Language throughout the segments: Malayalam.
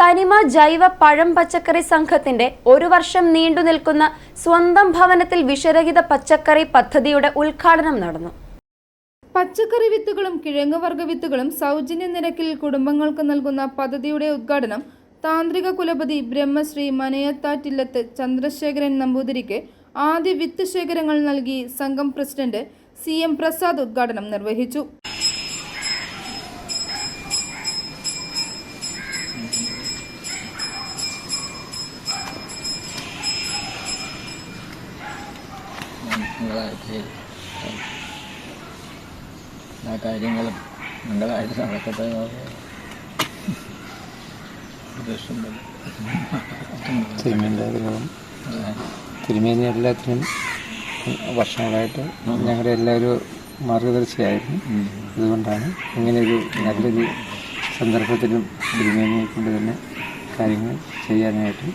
തനിമ ജൈവ പഴം പച്ചക്കറി സംഘത്തിന്റെ ഒരു വർഷം നീണ്ടു നിൽക്കുന്ന സ്വന്തം ഭവനത്തിൽ വിഷരഹിത പച്ചക്കറി പദ്ധതിയുടെ ഉദ്ഘാടനം നടന്നു. പച്ചക്കറി വിത്തുകളും കിഴങ്ങ് വർഗ വിത്തുകളും സൗജന്യ നിരക്കിൽ കുടുംബങ്ങൾക്ക് നൽകുന്ന പദ്ധതിയുടെ ഉദ്ഘാടനം താന്ത്രിക കുലപതി ബ്രഹ്മശ്രീ മനയത്താറ്റില്ലത്ത് ചന്ദ്രശേഖരൻ നമ്പൂതിരിക്ക് ആദ്യ വിത്ത് ശേഖരങ്ങൾ നൽകി സംഘം പ്രസിഡന്റ് സി എം പ്രസാദ് ഉദ്ഘാടനം നിർവഹിച്ചു. മംഗളായിട്ട് എല്ലാ കാര്യങ്ങളും നിങ്ങളായിട്ട് നടക്കട്ടെ തിരുമേനി എല്ലാത്തിനും വർഷങ്ങളായിട്ട് ഞങ്ങളുടെ എല്ലാവരും മാർഗദർശിയായിരുന്നു. അതുകൊണ്ടാണ് ഇങ്ങനെയൊരു നല്ലൊരു സന്ദർഭത്തിലും തിരുമേനിയെ കൊണ്ട് തന്നെ കാര്യങ്ങൾ ചെയ്യാനായിട്ട്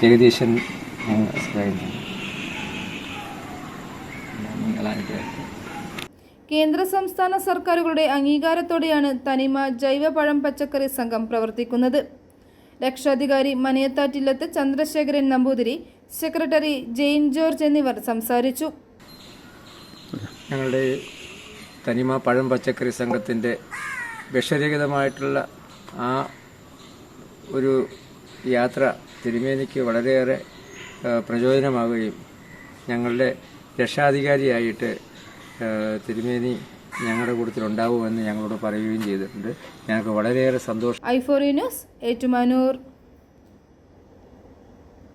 ജഗദീശൻ സഹായിക്കുന്നു കേന്ദ്ര സംസ്ഥാന സർക്കാരുകളുടെ അംഗീകാരത്തോടെയാണ് തനിമ ജൈവ പഴം പച്ചക്കറി സംഘം പ്രവർത്തിക്കുന്നത്. രക്ഷാധികാരി മനയത്താറ്റില്ലത്ത് ചന്ദ്രശേഖരൻ നമ്പൂതിരി സെക്രട്ടറി ജെയിൻ ജോർജ് എന്നിവർ സംസാരിച്ചു. ഞങ്ങളുടെ തനിമ പഴം പച്ചക്കറി സംഘത്തിന്റെ വിഷരഹിതമായിട്ടുള്ള ആ ഒരു യാത്ര തിരുമേനിക്ക് വളരെയേറെ പ്രചോദനമാവുകയും ഞങ്ങളുടെ രക്ഷാധികാരിയായിട്ട് തിരുമേനി ഞങ്ങളുടെ കൂട്ടത്തിൽ ഉണ്ടാവുമെന്ന് ഞങ്ങളോട് പറയുകയും ചെയ്തിട്ടുണ്ട്. ഞങ്ങൾക്ക് വളരെയേറെ സന്തോഷം. ഐഫോറി ന്യൂസ് ഏറ്റുമാനൂർ.